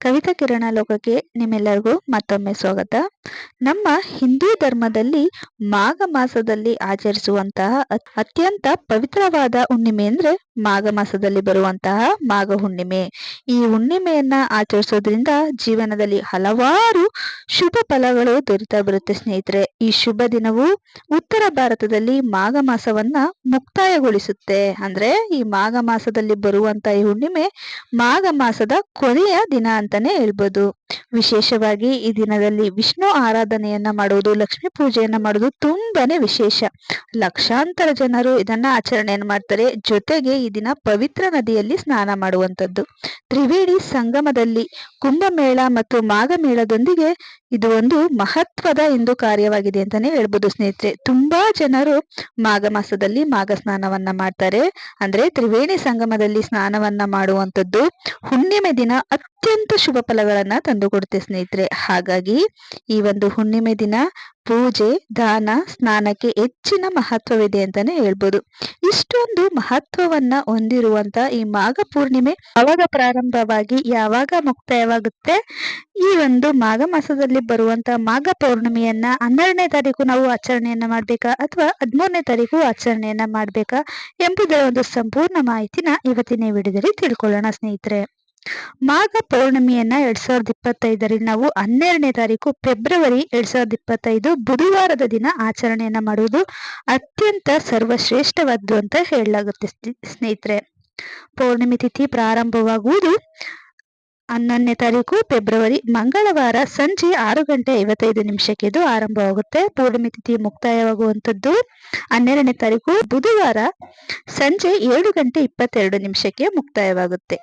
ಕವಿತಾ ಕಿರಣ ಲೋಕಕ್ಕೆ ನಿಮ್ಮೆಲ್ಲರಿಗೂ ಮತ್ತೊಮ್ಮೆ ಸ್ವಾಗತ. ನಮ್ಮ ಹಿಂದೂ ಧರ್ಮದಲ್ಲಿ ಮಾಘ ಮಾಸದಲ್ಲಿ ಆಚರಿಸುವಂತಹ ಅತ್ಯಂತ ಪವಿತ್ರವಾದ ಹುಣ್ಣಿಮೆ ಅಂದ್ರೆ ಮಾಘ ಮಾಸದಲ್ಲಿ ಬರುವಂತಹ ಮಾಘ ಹುಣ್ಣಿಮೆ. ಈ ಹುಣ್ಣಿಮೆಯನ್ನ ಆಚರಿಸೋದ್ರಿಂದ ಜೀವನದಲ್ಲಿ ಹಲವಾರು ಶುಭ ಫಲಗಳು ದೊರೀತಾ ಬರುತ್ತೆ ಸ್ನೇಹಿತರೆ. ಈ ಶುಭ ದಿನವು ಉತ್ತರ ಭಾರತದಲ್ಲಿ ಮಾಘ ಮಾಸವನ್ನ ಮುಕ್ತಾಯಗೊಳಿಸುತ್ತೆ. ಅಂದ್ರೆ ಈ ಮಾಘ ಮಾಸದಲ್ಲಿ ಬರುವಂತಹ ಈ ಹುಣ್ಣಿಮೆ ಮಾಘ ಮಾಸದ ಕೊನೆಯ ಅಂತಾನೆ ಹೇಳ್ಬೋದು. ವಿಶೇಷವಾಗಿ ಈ ದಿನದಲ್ಲಿ ವಿಷ್ಣು ಆರಾಧನೆಯನ್ನ ಮಾಡುವುದು ಲಕ್ಷ್ಮೀ ಪೂಜೆಯನ್ನ ಮಾಡುವುದು ತುಂಬಾನೇ ವಿಶೇಷ. ಲಕ್ಷಾಂತರ ಜನರು ಇದನ್ನ ಆಚರಣೆಯನ್ನು ಮಾಡ್ತಾರೆ. ಜೊತೆಗೆ ಈ ದಿನ ಪವಿತ್ರ ನದಿಯಲ್ಲಿ ಸ್ನಾನ ಮಾಡುವಂತದ್ದು ತ್ರಿವೇಣಿ ಸಂಗಮದಲ್ಲಿ ಕುಂಭಮೇಳ ಮತ್ತು ಮಾಘ ಮೇಳದೊಂದಿಗೆ ಇದು ಒಂದು ಮಹತ್ವದ ಎಂದು ಕಾರ್ಯವಾಗಿದೆ ಅಂತಾನೆ ಹೇಳ್ಬೋದು ಸ್ನೇಹಿತರೆ. ತುಂಬಾ ಜನರು ಮಾಘ ಮಾಸದಲ್ಲಿ ಮಾಘ ಸ್ನಾನವನ್ನ ಮಾಡ್ತಾರೆ. ಅಂದ್ರೆ ತ್ರಿವೇಣಿ ಸಂಗಮದಲ್ಲಿ ಸ್ನಾನವನ್ನ ಮಾಡುವಂತದ್ದು ಹುಣ್ಣಿಮೆ ದಿನ ಅತ್ಯಂತ ಶುಭ ಫಲಗಳನ್ನ ತಂದುಕೊಡುತ್ತೆ ಸ್ನೇಹಿತರೆ. ಹಾಗಾಗಿ ಈ ಒಂದು ಹುಣ್ಣಿಮೆ ದಿನ ಪೂಜೆ, ದಾನ, ಸ್ನಾನಕ್ಕೆ ಹೆಚ್ಚಿನ ಮಹತ್ವವಿದೆ ಅಂತಾನೆ ಹೇಳ್ಬೋದು. ಇಷ್ಟೊಂದು ಮಹತ್ವವನ್ನ ಹೊಂದಿರುವಂತ ಈ ಮಾಘ ಪೂರ್ಣಿಮೆ ಯಾವಾಗ ಪ್ರಾರಂಭವಾಗಿ ಯಾವಾಗ ಮುಕ್ತಾಯವಾಗುತ್ತೆ? ಈ ಒಂದು ಮಾಘ ಮಾಸದಲ್ಲಿ ಬರುವಂತ ಮಾಘ ಪೌರ್ಣಿಮೆಯನ್ನ ಹನ್ನೆರಡನೇ ತಾರೀಕು ನಾವು ಆಚರಣೆಯನ್ನ ಮಾಡ್ಬೇಕಾ ಅಥವಾ ಹದಿಮೂರನೇ ತಾರೀಕು ಆಚರಣೆಯನ್ನ ಮಾಡ್ಬೇಕಾ ಎಂಬುದರ ಒಂದು ಸಂಪೂರ್ಣ ಮಾಹಿತಿನ ಇವತ್ತಿನ ವಿಡಿಯೋದಲ್ಲಿ ತಿಳ್ಕೊಳ್ಳೋಣ ಸ್ನೇಹಿತರೆ. ಮಾಘ ಪೌರ್ಣಿಮೆಯನ್ನ ಎರಡ್ ಸಾವಿರದ ಇಪ್ಪತ್ತೈದರಲ್ಲಿ ನಾವು ಹನ್ನೆರಡನೇ ತಾರೀಕು ಫೆಬ್ರವರಿ ಎರಡ್ ಸಾವಿರದ ಇಪ್ಪತ್ತೈದು ಬುಧವಾರದ ದಿನ ಆಚರಣೆಯನ್ನ ಮಾಡುವುದು ಅತ್ಯಂತ ಸರ್ವಶ್ರೇಷ್ಠವಾದ್ದು ಅಂತ ಹೇಳಲಾಗುತ್ತೆ ಸ್ನೇಹಿತರೆ. ಪೌರ್ಣಿಮೆ ತಿಥಿ ಪ್ರಾರಂಭವಾಗುವುದು ಹನ್ನೊಂದನೇ ತಾರೀಕು ಫೆಬ್ರವರಿ ಮಂಗಳವಾರ ಸಂಜೆ ಆರು ಗಂಟೆ ಐವತ್ತೈದು ನಿಮಿಷಕ್ಕೆ ಇದು ಆರಂಭವಾಗುತ್ತೆ. ಪೌರ್ಣಮಿ ತಿಥಿ ಮುಕ್ತಾಯವಾಗುವಂಥದ್ದು ಹನ್ನೆರಡನೇ ತಾರೀಕು ಬುಧವಾರ ಸಂಜೆ ಏಳು ಗಂಟೆ ಇಪ್ಪತ್ತೆರಡು ನಿಮಿಷಕ್ಕೆ ಮುಕ್ತಾಯವಾಗುತ್ತೆ.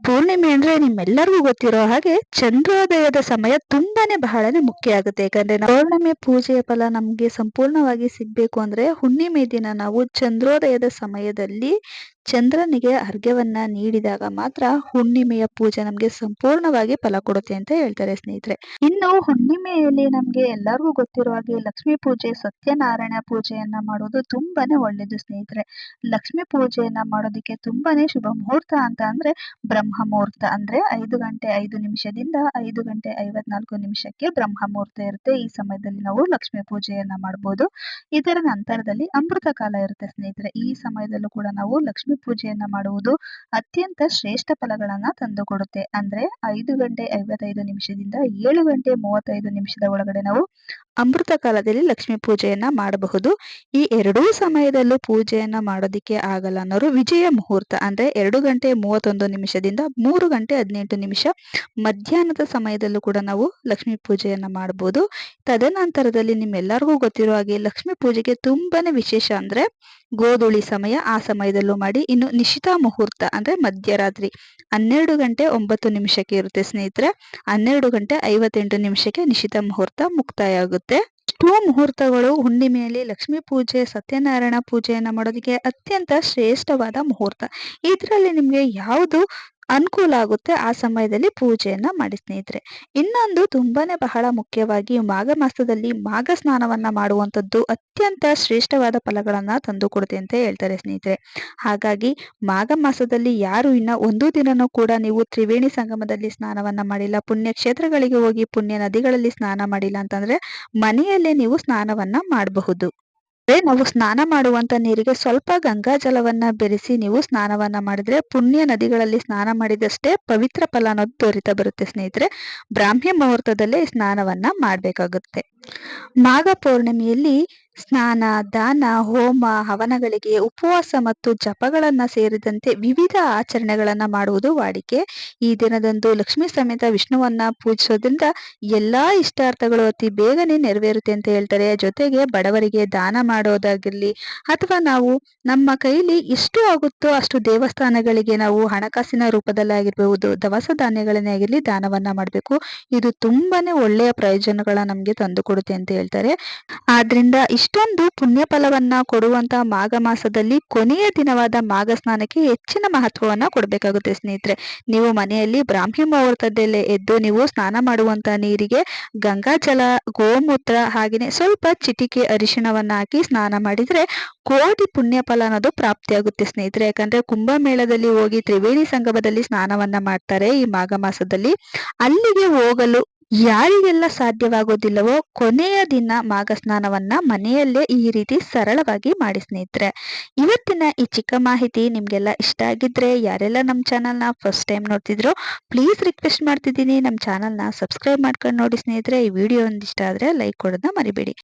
ಪೂರ್ಣಿಮೆ ಅಂದ್ರೆ ನಿಮ್ಮೆಲ್ಲರಿಗೂ ಗೊತ್ತಿರೋ ಹಾಗೆ ಚಂದ್ರೋದಯದ ಸಮಯ ತುಂಬಾನೇ ಬಹಳನೇ ಮುಖ್ಯ ಆಗುತ್ತೆ. ಯಾಕಂದ್ರೆ ಪೌರ್ಣಿಮೆ ಪೂಜೆಯ ಫಲ ನಮ್ಗೆ ಸಂಪೂರ್ಣವಾಗಿ ಸಿಗ್ಬೇಕು ಅಂದ್ರೆ ಹುಣ್ಣಿಮೆ ದಿನ ನಾವು ಚಂದ್ರೋದಯದ ಸಮಯದಲ್ಲಿ ಚಂದ್ರನಿಗೆ ಅರ್ಘ್ಯವನ್ನ ನೀಡಿದಾಗ ಮಾತ್ರ ಹುಣ್ಣಿಮೆಯ ಪೂಜೆ ನಮ್ಗೆ ಸಂಪೂರ್ಣವಾಗಿ ಫಲ ಕೊಡುತ್ತೆ ಅಂತ ಹೇಳ್ತಾರೆ ಸ್ನೇಹಿತರೆ. ಇನ್ನು ಹುಣ್ಣಿಮೆಯಲ್ಲಿ ನಮ್ಗೆ ಎಲ್ಲರಿಗೂ ಗೊತ್ತಿರುವ ಹಾಗೆ ಲಕ್ಷ್ಮೀ ಪೂಜೆ, ಸತ್ಯನಾರಾಯಣ ಪೂಜೆಯನ್ನ ಮಾಡೋದು ತುಂಬಾನೇ ಒಳ್ಳೇದು ಸ್ನೇಹಿತರೆ. ಲಕ್ಷ್ಮೀ ಪೂಜೆಯನ್ನ ಮಾಡೋದಕ್ಕೆ ತುಂಬಾನೇ ಶುಭ ಮುಹೂರ್ತ ಅಂತ ಅಂದ್ರೆ ಬ್ರಹ್ಮ ಮುಹೂರ್ತ ಅಂದ್ರೆ ಐದು ಗಂಟೆ ಐದು ನಿಮಿಷದಿಂದ ಐದು ಗಂಟೆ ಐವತ್ನಾಲ್ಕು ನಿಮಿಷಕ್ಕೆ ಬ್ರಹ್ಮ ಮುಹೂರ್ತ ಇರುತ್ತೆ. ಈ ಸಮಯದಲ್ಲಿ ನಾವು ಲಕ್ಷ್ಮೀ ಪೂಜೆಯನ್ನ ಮಾಡಬಹುದು ಇದರ ನಂತರದಲ್ಲಿ ಅಮೃತ ಕಾಲ ಇರುತ್ತೆ ಸ್ನೇಹಿತರೆ. ಈ ಸಮಯದಲ್ಲೂ ಕೂಡ ನಾವು ಲಕ್ಷ್ಮೀ ಪೂಜೆಯನ್ನ ಮಾಡುವುದು ಅತ್ಯಂತ ಶ್ರೇಷ್ಠ ಫಲಗಳನ್ನ ತಂದುಕೊಡುತ್ತೆ. ಅಂದ್ರೆ ಐದು ಗಂಟೆ ಐವತ್ತೈದು ನಿಮಿಷದಿಂದ ಏಳು ಗಂಟೆ ಮೂವತ್ತೈದು ನಿಮಿಷದ ಒಳಗಡೆ ನಾವು ಅಮೃತ ಕಾಲದಲ್ಲಿ ಲಕ್ಷ್ಮಿ ಪೂಜೆಯನ್ನ ಮಾಡಬಹುದು. ಈ ಎರಡೂ ಸಮಯದಲ್ಲೂ ಪೂಜೆಯನ್ನ ಮಾಡೋದಿಕ್ಕೆ ಆಗಲ್ಲ ಅನ್ನೋರು ವಿಜಯ ಮುಹೂರ್ತ, ಅಂದ್ರೆ ಎರಡು ಗಂಟೆ ಮೂವತ್ತೊಂದು ನಿಮಿಷದಿಂದ ಮೂರು ಗಂಟೆ ಹದಿನೆಂಟು ನಿಮಿಷ ಮಧ್ಯಾಹ್ನದ ಸಮಯದಲ್ಲೂ ಕೂಡ ನಾವು ಲಕ್ಷ್ಮಿ ಪೂಜೆಯನ್ನ ಮಾಡಬಹುದು. ತದನಂತರದಲ್ಲಿ ನಿಮ್ಮೆಲ್ಲರಿಗೂ ಗೊತ್ತಿರೋ ಹಾಗೆ ಲಕ್ಷ್ಮಿ ಪೂಜೆಗೆ ತುಂಬಾನೇ ವಿಶೇಷ ಅಂದ್ರೆ ಗೋಧುಳಿ ಸಮಯ ಆ ಸಮಯದಲ್ಲೂ ಮಾಡಿ. ಇನ್ನು ನಿಶಿತಾ ಮುಹೂರ್ತ ಅಂದ್ರೆ ಮಧ್ಯರಾತ್ರಿ ಹನ್ನೆರಡು ಗಂಟೆ ಒಂಬತ್ತು ನಿಮಿಷಕ್ಕೆ ಇರುತ್ತೆ ಸ್ನೇಹಿತರೆ. ಹನ್ನೆರಡು ಗಂಟೆ ಐವತ್ತೆಂಟು ನಿಮಿಷಕ್ಕೆ ನಿಶಿತ ಮುಹೂರ್ತ ಮುಕ್ತಾಯ ಆಗುತ್ತೆ ಇಷ್ಟೂ ಮುಹೂರ್ತಗಳು ಹುಣ್ಣಿಮೆಯಲ್ಲಿ ಲಕ್ಷ್ಮೀ ಪೂಜೆ, ಸತ್ಯನಾರಾಯಣ ಪೂಜೆಯನ್ನ ಮಾಡೋದಕ್ಕೆ ಅತ್ಯಂತ ಶ್ರೇಷ್ಠವಾದ ಮುಹೂರ್ತ. ಇದರಲ್ಲಿ ನಿಮ್ಗೆ ಯಾವುದು ಅನುಕೂಲ ಆಗುತ್ತೆ ಆ ಸಮಯದಲ್ಲಿ ಪೂಜೆಯನ್ನ ಮಾಡಿ ಸ್ನೇಹಿತರೆ. ಇನ್ನೊಂದು ತುಂಬಾನೇ ಬಹಳ ಮುಖ್ಯವಾಗಿ ಮಾಘ ಮಾಸದಲ್ಲಿ ಮಾಘ ಸ್ನಾನವನ್ನ ಮಾಡುವಂಥದ್ದು ಅತ್ಯಂತ ಶ್ರೇಷ್ಠವಾದ ಫಲಗಳನ್ನ ತಂದು ಕೊಡುತ್ತೆ ಅಂತ ಹೇಳ್ತಾರೆ ಸ್ನೇಹಿತರೆ. ಹಾಗಾಗಿ ಮಾಘ ಮಾಸದಲ್ಲಿ ಯಾರು ಇನ್ನ ಒಂದು ದಿನನೂ ಕೂಡ ನೀವು ತ್ರಿವೇಣಿ ಸಂಗಮದಲ್ಲಿ ಸ್ನಾನವನ್ನ ಮಾಡಿಲ್ಲ ಪುಣ್ಯ ಕ್ಷೇತ್ರಗಳಿಗೆ ಹೋಗಿ ಪುಣ್ಯ ನದಿಗಳಲ್ಲಿ ಸ್ನಾನ ಮಾಡಿಲ್ಲ ಅಂತಂದ್ರೆ ಮನೆಯಲ್ಲೇ ನೀವು ಸ್ನಾನವನ್ನ ಮಾಡಬಹುದು. ನಾವು ಸ್ನಾನ ಮಾಡುವಂತ ನೀರಿಗೆ ಸ್ವಲ್ಪ ಗಂಗಾ ಜಲವನ್ನ ಬೆರೆಸಿ ನೀವು ಸ್ನಾನವನ್ನ ಮಾಡಿದ್ರೆ ಪುಣ್ಯ ನದಿಗಳಲ್ಲಿ ಸ್ನಾನ ಮಾಡಿದಷ್ಟೇ ಪವಿತ್ರ ಫಲ ಅನ್ನೋದು ದೊರೀತಾ ಬರುತ್ತೆ ಸ್ನೇಹಿತರೆ. ಬ್ರಾಹ್ಮಿ ಮುಹೂರ್ತದಲ್ಲೇ ಸ್ನಾನವನ್ನ ಮಾಡ್ಬೇಕಾಗುತ್ತೆ. ಮಾಘ ಪೌರ್ಣಿಮೆಯಲ್ಲಿ ಸ್ನಾನ, ದಾನ, ಹೋಮ, ಹವನಗಳಿಗೆ ಉಪವಾಸ ಮತ್ತು ಜಪಗಳನ್ನ ಸೇರಿದಂತೆ ವಿವಿಧ ಆಚರಣೆಗಳನ್ನ ಮಾಡುವುದು ವಾಡಿಕೆ. ಈ ದಿನದಂದು ಲಕ್ಷ್ಮಿ ಸಮೇತ ವಿಷ್ಣುವನ್ನ ಪೂಜಿಸೋದ್ರಿಂದ ಎಲ್ಲಾ ಇಷ್ಟಾರ್ಥಗಳು ಅತಿ ಬೇಗನೆ ನೆರವೇರುತ್ತೆ ಅಂತ ಹೇಳ್ತಾರೆ. ಜೊತೆಗೆ ಬಡವರಿಗೆ ದಾನ ಮಾಡೋದಾಗಿರ್ಲಿ ಅಥವಾ ನಾವು ನಮ್ಮ ಕೈಲಿ ಎಷ್ಟು ಆಗುತ್ತೋ ಅಷ್ಟು ದೇವಸ್ಥಾನಗಳಿಗೆ ನಾವು ಹಣಕಾಸಿನ ರೂಪದಲ್ಲಿ ಆಗಿರ್ಬಹುದು ದವಸ ಧಾನ್ಯಗಳನ್ನೇ ಆಗಿರ್ಲಿ ದಾನವನ್ನ ಮಾಡಬೇಕು. ಇದು ತುಂಬಾನೇ ಒಳ್ಳೆಯ ಪ್ರಯೋಜನಗಳ ನಮ್ಗೆ ತಂದು ಕೊಡುತ್ತೆ ಅಂತ ಹೇಳ್ತಾರೆ. ಆದ್ರಿಂದ ಇಷ್ಟ ಇಷ್ಟೊಂದು ಪುಣ್ಯ ಫಲವನ್ನ ಕೊಡುವಂತ ಮಾಘ ಮಾಸದಲ್ಲಿ ಕೊನೆಯ ದಿನವಾದ ಮಾಘ ಸ್ನಾನಕ್ಕೆ ಹೆಚ್ಚಿನ ಮಹತ್ವವನ್ನ ಕೊಡಬೇಕಾಗುತ್ತೆ ಸ್ನೇಹಿತರೆ. ನೀವು ಮನೆಯಲ್ಲಿ ಬ್ರಾಹ್ಮಿ ಮುಹೂರ್ತದಲ್ಲೇ ಎದ್ದು ನೀವು ಸ್ನಾನ ಮಾಡುವಂತ ನೀರಿಗೆ ಗಂಗಾಜಲ ಗೋಮೂತ್ರ ಹಾಗೆಯೇ ಸ್ವಲ್ಪ ಚಿಟಿಕೆ ಅರಿಶಿಣವನ್ನ ಹಾಕಿ ಸ್ನಾನ ಮಾಡಿದ್ರೆ ಕೋಟಿ ಪುಣ್ಯ ಫಲ ಅನ್ನೋದು ಪ್ರಾಪ್ತಿಯಾಗುತ್ತೆ ಸ್ನೇಹಿತರೆ. ಯಾಕಂದ್ರೆ ಕುಂಭಮೇಳದಲ್ಲಿ ಹೋಗಿ ತ್ರಿವೇಣಿ ಸಂಗಮದಲ್ಲಿ ಸ್ನಾನವನ್ನ ಮಾಡ್ತಾರೆ ಈ ಮಾಘ ಮಾಸದಲ್ಲಿ. ಅಲ್ಲಿಗೆ ಹೋಗಲು ಯಾರಿಗೆಲ್ಲ ಸಾಧ್ಯವಾಗೋದಿಲ್ಲವೋ ಕೊನೆಯ ದಿನ ಮಾಘ ಸ್ನಾನವನ್ನ ಮನೆಯಲ್ಲೇ ಈ ರೀತಿ ಸರಳವಾಗಿ ಮಾಡಿ ಸ್ನೇಹಿತರೆ. ಇವತ್ತಿನ ಈ ಚಿಕ್ಕ ಮಾಹಿತಿ ನಿಮಗೆಲ್ಲ ಇಷ್ಟ ಆಗಿದ್ರೆ ಯಾರೆಲ್ಲ ನಮ್ಮ ಚಾನಲ್ನ ಫಸ್ಟ್ ಟೈಮ್ ನೋಡ್ತಿದ್ರು ಪ್ಲೀಸ್ ರಿಕ್ವೆಸ್ಟ್ ಮಾಡ್ತಿದ್ದೀನಿ. ನಮ್ಮ ಚಾನಲ್ನ ಸಬ್ಸ್ಕ್ರೈಬ್ ಮಾಡ್ಕೊಂಡು ನೋಡಿ ಸ್ನೇಹಿತರೆ. ಈ ವಿಡಿಯೋ ಒಂದಿಷ್ಟ ಆದರೆ ಲೈಕ್ ಕೊಡೋದನ್ನ ಮರಿಬೇಡಿ.